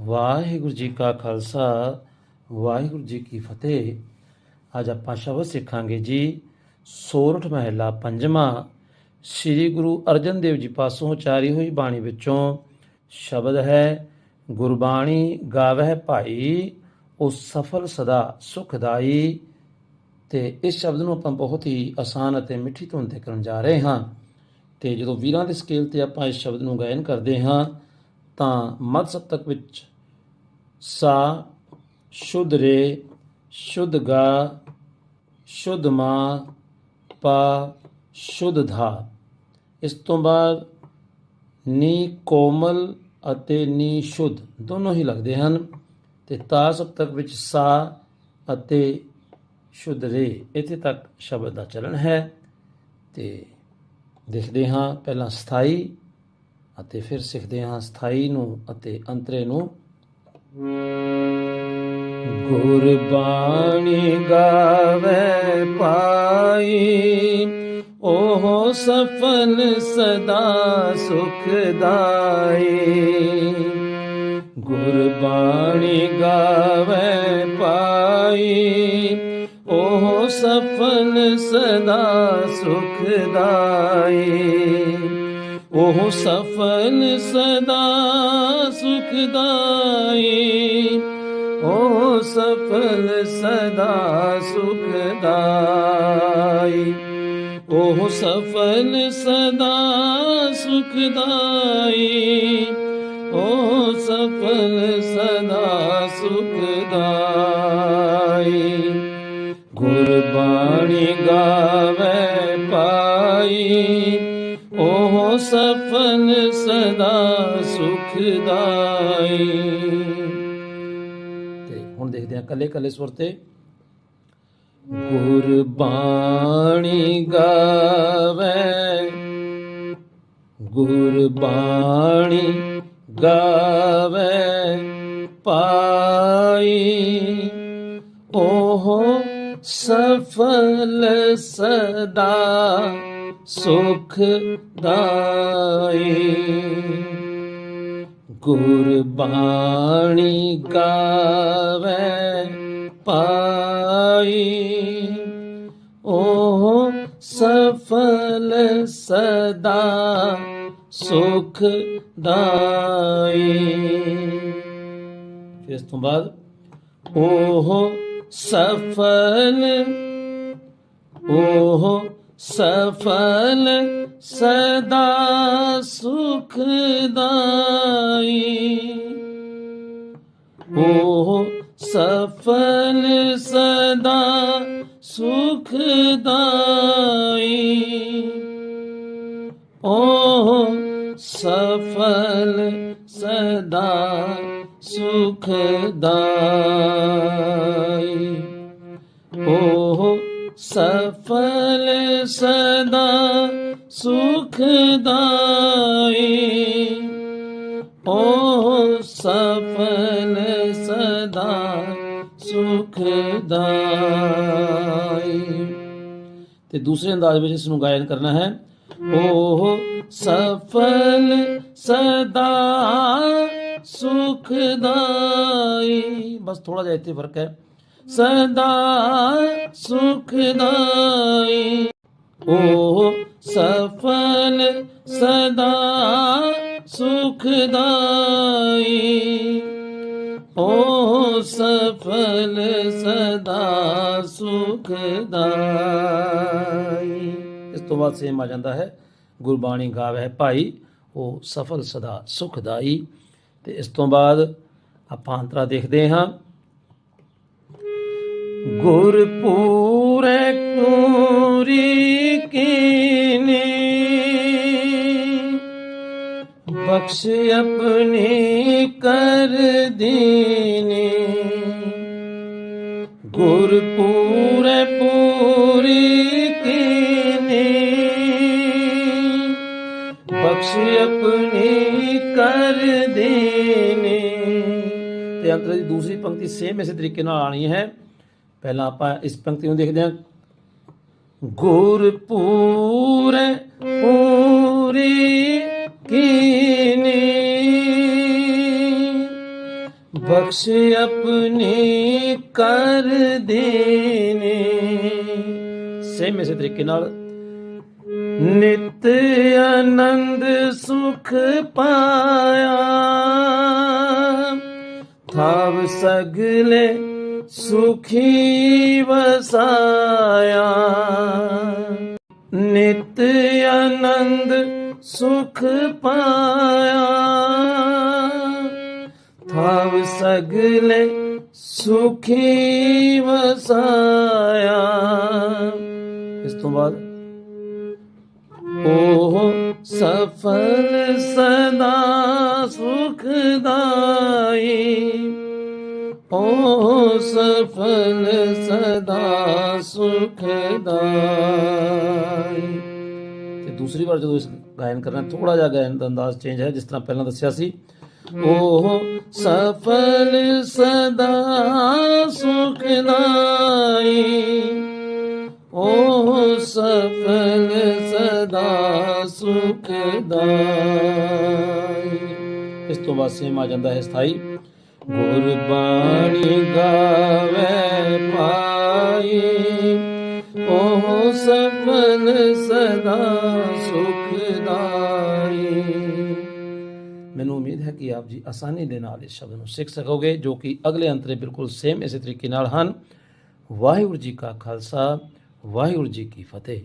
ਵਾਹਿਗੁਰੂ ਜੀ ਕਾ ਖਾਲਸਾ, ਵਾਹਿਗੁਰੂ ਜੀ ਕੀ ਫਤਿਹ। ਅੱਜ ਆਪਾਂ ਸ਼ਬਦ ਸਿੱਖਾਂਗੇ ਜੀ, ਸੋਰਠ ਮਹਿਲਾ ਪੰਜਵਾਂ। ਸ੍ਰੀ ਗੁਰੂ ਅਰਜਨ ਦੇਵ ਜੀ ਪਾਸੋਂ ਉਚਾਰੀ ਹੋਈ ਬਾਣੀ ਵਿੱਚੋਂ ਸ਼ਬਦ ਹੈ, ਗੁਰਬਾਣੀ ਗਾਵਹਿ ਭਾਈ, ਉਹ ਸਫਲ ਸਦਾ ਸੁਖਦਾਈ। ਤੇ ਇਸ ਸ਼ਬਦ ਨੂੰ ਆਪਾਂ ਬਹੁਤ ਹੀ ਆਸਾਨ ਅਤੇ ਮਿੱਠੀ ਧੁਨ ਤੇ ਕਰਨ ਜਾ ਰਹੇ ਹਾਂ। ਤੇ ਜਦੋਂ ਵੀਰਾਂ ਦੇ ਸਕੇਲ ਤੇ ਆਪਾਂ ਇਸ ਸ਼ਬਦ ਨੂੰ ਗਾਇਨ ਕਰਦੇ ਹਾਂ ਤਾਂ ਮੱਧ ਸਪਤਕ ਵਿੱਚ ਸਾ, ਸ਼ੁੱਧ ਰੇ, ਸ਼ੁੱਧ ਗਾ, ਸ਼ੁੱਧ ਮਾ, ਪਾ, ਸ਼ੁੱਧ ਧਾ। ਇਸ ਤੋਂ ਬਾਅਦ ਨੀ ਕੋਮਲ ਅਤੇ ਨੀ ਸ਼ੁੱਧ ਦੋਨੋਂ ਹੀ ਲੱਗਦੇ ਹਨ ਤੇ ਤਾ ਸਪਤਕ ਵਿੱਚ ਸਾ ਅਤੇ ਸ਼ੁੱਧ ਰੇ, ਇੱਥੇ ਤੱਕ ਸ਼ਬਦ ਦਾ ਚਲਨ ਹੈ ਤੇ ਦੇਖਦੇ ਹਾਂ ਪਹਿਲਾਂ ਸਥਾਈ ਅਤੇ ਫਿਰ ਸਿੱਖਦੇ ਹਾਂ ਸਥਾਈ ਨੂੰ ਅਤੇ ਅੰਤਰੇ ਨੂੰ। ਗੁਰਬਾਣੀ ਗਾਵੇ ਪਾਈ ਉਹ ਸਫਲ ਸਦਾ ਸੁਖਦਾਈ ਗੁਰਬਾਣੀ ਗਾਵੇ ਪਾਈ ਉਹ ਸਫਲ ਸਦਾ ਸੁਖਦਾਈ ਉਹ ਸਫਲ ਸਦਾ ਸੁਖਦਾਈ ਉਹ ਸਫਲ ਸਦਾ ਸੁਖਦਾਈ ਉਹ ਸਫਲ ਸਦਾ ਸੁਖਦਾਈ ਉਹ ਸਫਲ ਸਦਾ ਸੁਖਦਾਈ ਗੁਰਬਾਣੀ ਗਾਵੇ ਸਫਲ ਸਦਾ ਸੁਖਦਾਈ ਤੇ ਹੁਣ ਦੇਖਦੇ ਹਾਂ ਕੱਲੇ ਕੱਲੇ ਸੁਰ ਤੇ। ਗੁਰਬਾਣੀ ਗਾਵੇ। ਗੁਰਬਾਣੀ ਗਾਵੇ। ਪਾਈ ਉਹ ਸਫਲ ਸਦਾ ਸੁਖ ਦਾਈ ਗੁਰਬਾਣੀ ਗਾਵੇ ਪਾਈ। ਉਹ ਸਫਲ ਸਦਾ ਸੁਖ ਦਾਈ ਇਸ ਤੋਂ ਬਾਅਦ ਉਹ ਸਫਲ, ਉਹ ਸਫਲ ਸਦਾ ਸੁਖਦਾਈ ਉਹ ਸਫਲ ਸਦਾ ਸੁਖਦਾਈ ਉਹ ਸਫਲ ਸਦਾ ਸੁਖਦਾਈ ਉਹ ਸਫਲ ਸਫਲ ਸਦਾ ਸੁਖਦਾਈ ਤੇ ਦੂਸਰੇ ਅੰਦਾਜ਼ ਵਿੱਚ ਇਸ ਨੂੰ ਗਾਇਨ ਕਰਨਾ ਹੈ ਓ ਸਫਲ ਸਦਾ ਸੁਖਦਾਈ ਬਸ ਥੋੜਾ ਜਿਹਾ ਇੱਥੇ ਫ਼ਰਕ ਹੈ ਸਦਾ ਸੁਖਦਾਈ ਓ ਸਫਲ ਸਦਾ ਸੁਖਦਾਈ ਉਹ ਸਫਲ ਸਦਾ ਸੁਖਦਾਈ ਇਸ ਤੋਂ ਬਾਅਦ ਸੇਮ ਆ ਜਾਂਦਾ ਹੈ, ਗੁਰਬਾਣੀ ਗਾਵੇ ਭਾਈ, ਉਹ ਸਫਲ ਸਦਾ ਸੁਖਦਾਈ ਤੇ ਇਸ ਤੋਂ ਬਾਅਦ ਆਪਾਂ ਅੰਤਰਾ ਦੇਖਦੇ ਹਾਂ। ਗੁਰਪੂਰੇ ਬਖਸ਼ ਆਪਣੀ ਕਰ ਦੀਨੀ ਗੁਰਪੂਰੇ ਪੂਰੀ ਕੀਨੀ। ਬਖਸ਼ ਆਪਣੀ ਕਰ ਦੇਨੇ ਤੇ ਅੰਤਰ ਦੀ ਦੂਸਰੀ ਪੰਕਤੀ ਸੇਮ ਇਸੇ ਤਰੀਕੇ ਨਾਲ ਆਣੀ ਹੈ। ਪਹਿਲਾਂ ਆਪਾਂ ਇਸ ਪੰਕਤੀ ਨੂੰ ਦੇਖਦੇ ਹਾਂ। ਗੁਰਪੂਰ ਪੂਰੇ ਪੂਰੀ ਬਖਸ਼ ਆਪਣੀ ਕਰ ਦੇਨੇ ਸੇਮ ਇਸੇ ਤਰੀਕੇ ਨਾਲ ਨਿਤ ਆਨੰਦ ਸੁਖ ਪਾਇਆ। ਥਾਵ ਸਗਲੇ ਸੁਖੀ ਵਸਾਇਆ। ਨਿਤ ਆਨੰਦ ਸੁਖ ਪਾਇਆ। ਥਾਵ ਸਗਲੇ ਸੁਖੀ ਵਸਾਇਆ। ਇਸ ਤੋਂ ਬਾਅਦ ਉਹ ਸਫਲ ਸਦਾ ਸੁਖਦਾਈ। ਉਹ ਸਫਲ ਸਦਾ ਸੁਖਦਾਈ। ਤੇ ਦੂਸਰੀ ਵਾਰ ਜਦੋਂ ਇਸ ਗਾਇਨ ਕਰਨਾ ਥੋੜਾ ਜਿਹਾ ਗਾਇਨ ਦਾ ਅੰਦਾਜ਼ ਚੇਂਜ ਹੈ, ਜਿਸ ਤਰ੍ਹਾਂ ਪਹਿਲਾਂ ਦੱਸਿਆ ਸੀ ਉਹ ਸਫਲ ਸਦਾ ਸੁਖਦਾਈ ਉਹ ਸਫਲ ਸਦਾ ਸੁਖਦਾਈ ਇਸ ਤੋਂ ਬਾਅਦ ਸੇਮ ਆ ਜਾਂਦਾ ਹੈ ਸਥਾਈ। ਗੁਰਬਾਣੀ ਗਾਵੇ ਪਾਈ ਉਹ ਸਫਲ ਸਦਾ ਸੁਖਦਾਈ ਮੈਨੂੰ ਉਮੀਦ ਹੈ ਕਿ ਆਪ ਜੀ ਆਸਾਨੀ ਦੇ ਨਾਲ ਇਸ ਸ਼ਬਦ ਨੂੰ ਸਿੱਖ ਸਕੋਗੇ, ਜੋ ਕਿ ਅਗਲੇ ਅੰਤਰੇ ਬਿਲਕੁਲ ਸੇਮ ਇਸੇ ਤਰੀਕੇ ਨਾਲ ਹਨ। ਵਾਹਿਗੁਰੂ ਜੀ ਕਾ ਖਾਲਸਾ, ਵਾਹਿਗੁਰੂ ਜੀ ਕੀ ਫਤਿਹ।